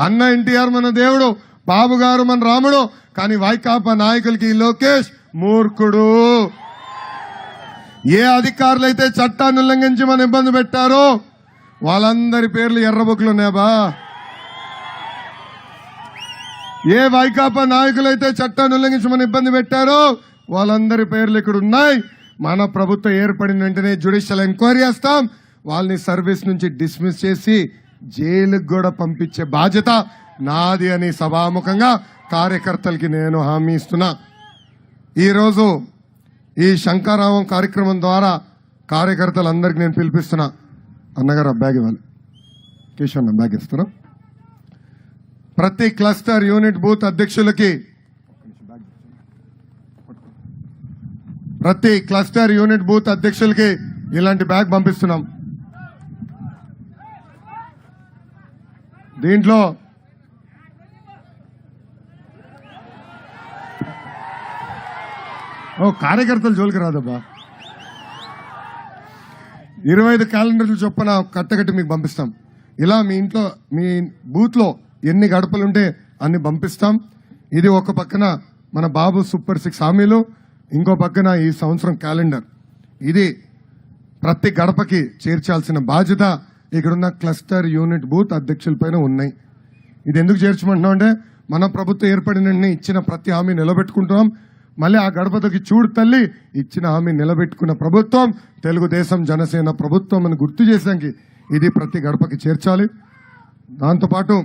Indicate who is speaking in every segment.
Speaker 1: అన్న ఎన్టీఆర్ మన దేవుడు బాబు గారు మన రాముడు కానీ వైకాపా నాయకులకి లోకేష్ మూర్ఖుడు. ఏ అధికారులు అయితే చట్టాన్ని ఉల్లంఘించి మన ఇబ్బంది పెట్టారో వాళ్ళందరి పేర్లు ఎర్రబుక్లు ఉన్నాయా ఏ వైకాపా నాయకులైతే చట్టాన్ని ఉల్లంఘించి మన ఇబ్బంది పెట్టారో వాళ్ళందరి పేర్లు ఇక్కడ ఉన్నాయి. మన ప్రభుత్వం ఏర్పడిన వెంటనే జ్యుడిషియల్ ఎంక్వైరీ చేస్తాం. వాళ్ళని సర్వీస్ నుంచి డిస్మిస్ చేసి జైలుకు కూడా పంపించే బాధ్యత నాది అని సభాముఖంగా కార్యకర్తలకి నేను హామీ ఇస్తున్నా. ఈరోజు ఈ శంకారావం కార్యక్రమం ద్వారా కార్యకర్తలందరికీ నేను పిలిపిస్తున్నా. అన్నగారు బ్యాగ్ ఇవ్వాలి. కిషన్ బ్యాగ్ ఇస్తున్నా. ప్రతి క్లస్టర్ యూనిట్ బూత్ అధ్యక్షులకి ప్రతి క్లస్టర్ యూనిట్ బూత్ అధ్యక్షులకి ఇలాంటి బ్యాగ్ పంపిస్తున్నాం. దీంట్లో ఓ కార్యకర్తలు జోలికి రాదబ్బా. ఇరవై ఐదు క్యాలెండర్లు చొప్పున కట్టగట్టి మీకు పంపిస్తాం. ఇలా మీ ఇంట్లో మీ బూత్లో ఎన్ని గడపలుంటే అన్ని పంపిస్తాం. ఇది ఒక పక్కన మన బాబు సూపర్ సిక్స్ హామీలు ఇంకో పక్కన ఈ సంవత్సరం క్యాలెండర్. ఇది ప్రతి గడపకి చేర్చాల్సిన బాధ్యత ఇక్కడున్న క్లస్టర్ యూనిట్ బూత్ అధ్యక్షులపైన ఉన్నాయి. ఇది ఎందుకు చేర్చమంటున్నాం అంటే మన ప్రభుత్వం ఏర్పడిన ఇచ్చిన ప్రతి హామీ నిలబెట్టుకుంటున్నాం. మళ్ళీ ఆ గడపతకి చూడు తల్లి ఇచ్చిన హామీ నిలబెట్టుకున్న ప్రభుత్వం తెలుగుదేశం జనసేన ప్రభుత్వం అని గుర్తు చేసాకి ఇది ప్రతి గడపకి చేర్చాలి. దాంతోపాటు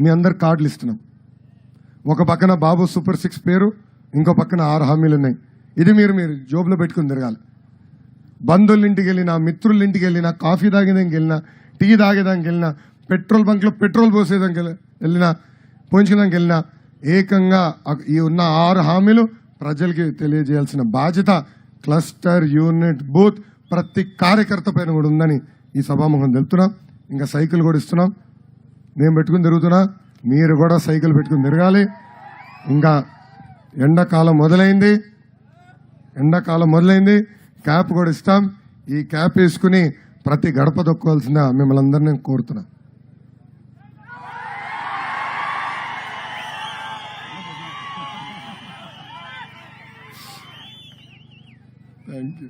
Speaker 1: మీ అందరు కార్డులు ఇస్తున్నాం ఒక పక్కన బాబు సూపర్ సిక్స్ పేరు ఇంకో పక్కన ఆరు హామీలు ఉన్నాయి. ఇది మీరు మీరు జోబులో పెట్టుకుని తిరగాలి. బంధువులింటికి వెళ్ళినా మిత్రులింటికి వెళ్ళినా కాఫీ తాగేదానికి వెళ్ళినా టీ తాగేదానికి వెళ్ళినా పెట్రోల్ బంక్లో పెట్రోల్ పోసేదానికి వెళ్ళినా పోయించడానికి వెళ్ళినా ఏకంగా ఈ ఉన్న ఆరు హామీలు ప్రజలకి తెలియజేయాల్సిన బాధ్యత క్లస్టర్ యూనిట్ బూత్ ప్రతి కార్యకర్త పైన కూడా ఉందని ఈ సభాముఖం తెలుపుతున్నాం. ఇంకా సైకిల్ కూడా ఇస్తున్నాం. నేను పెట్టుకుని తిరుగుతున్నా. మీరు కూడా సైకిల్ పెట్టుకుని తిరగాలి. ఇంకా ఎండాకాలం మొదలైంది. ఎండాకాలం మొదలైంది. క్యాప్ కూడా ఇస్తాం. ఈ క్యాప్ వేసుకుని ప్రతి గడప దొక్కోవాల్సిన మిమ్మల్ని అందరినీ కోరుతున్నా. Thank you